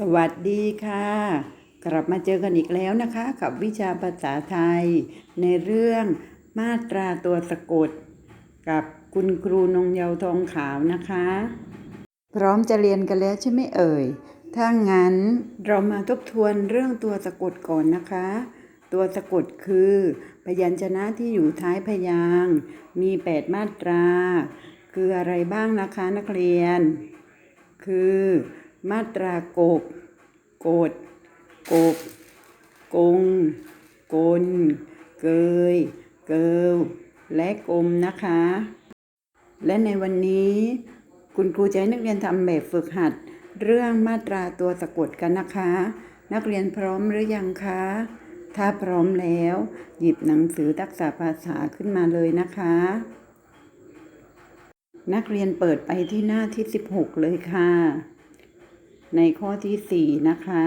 สวัสดีค่ะ กลับมาเจอกันอีกแล้วนะคะ กับวิชาภาษาไทย ในเรื่องมาตราตัวสะกด กับคุณครูนงเยาวทองขาวนะคะ พร้อมจะเรียนกันแล้วใช่ไหมเอ่ย ถ้างั้นเรามาทบทวนเรื่องตัวสะกดก่อนนะคะ ตัวสะกดคือ พยัญชนะที่อยู่ท้ายพยางค์มี8มาตรา คืออะไรบ้างนะคะนักเรียน คือ มาตราโกกโกดโกบ กง กล เกย เกิวและกลมนะคะ และในวันนี้ คุณครูจะให้นักเรียนทำแบบฝึกหัด เรื่องมาตราตัวสะกดกันนะคะ นักเรียนพร้อมหรือยังคะ ถ้าพร้อมแล้ว หยิบหนังสือทักษะภาษาขึ้นมาเลยนะคะ นักเรียนเปิดไปที่หน้าที่ 16 เลยค่ะ ในข้อที่4นะคะ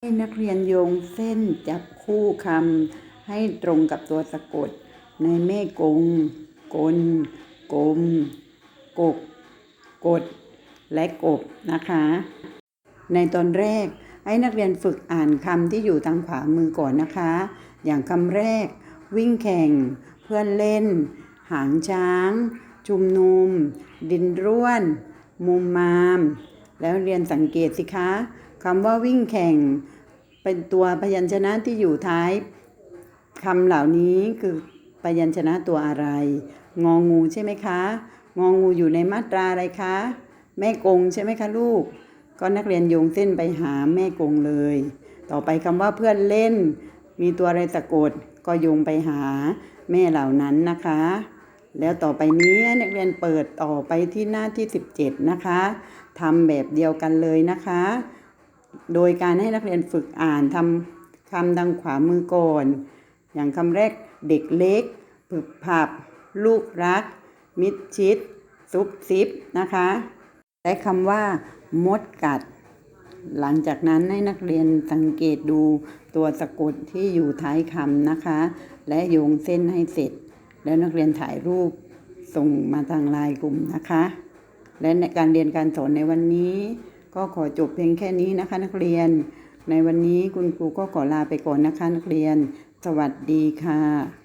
ให้นักเรียนโยงเส้นจับคู่คำให้ตรงกับตัวสะกด ในแม่กง กล กลม กก กด และกบนะคะ ในตอนแรกให้นักเรียนฝึกอ่านคำที่อยู่ทางขวามือก่อนนะคะ อย่างคำแรก วิ่งแข่ง เพื่อนเล่น หางช้าง ชุมนุม ดินร่วน มุมมาม แล้วเรียนสังเกตสิคะคำว่าวิ่งแข่ง เป็นตัวพยัญชนะที่อยู่ท้ายคำเหล่านี้คือพยัญชนะตัวอะไร งองูใช่ไหมคะ งองูอยู่ในมาตราอะไรคะแม่กงใช่ไหมคะลูก ก็นักเรียนโยงเส้นไปหาแม่กงเลย ต่อไปคำว่าเพื่อนเล่น มีตัวอะไรสะกดก็โยงไปหาแม่เหล่านั้นนะคะ แล้วต่อไปนี้นักเรียนเปิดต่อไปที่หน้าที่ 17 นะคะทำแบบเดียวกันเลยนะคะ โดยการให้นักเรียนฝึกอ่านทำคำดังขวามือก่อน อย่างคำแรกเด็กเล็กผึบผับ ลูกรัก มิดชิด ซุบซิบนะคะและคำว่ามดกัด หลังจากนั้นให้นักเรียนสังเกตดูตัวสะกดที่อยู่ท้ายคำนะคะ และโยงเส้นให้เสร็จ แล้วนักเรียนถ่ายรูปส่งมาทางไลน์กลุ่มนะคะ และในการเรียนการสอนในวันนี้ก็ขอจบเพียงแค่นี้นะคะ นักเรียน ในวันนี้คุณครูก็ขอลาไปก่อนนะคะ นักเรียน สวัสดีค่ะ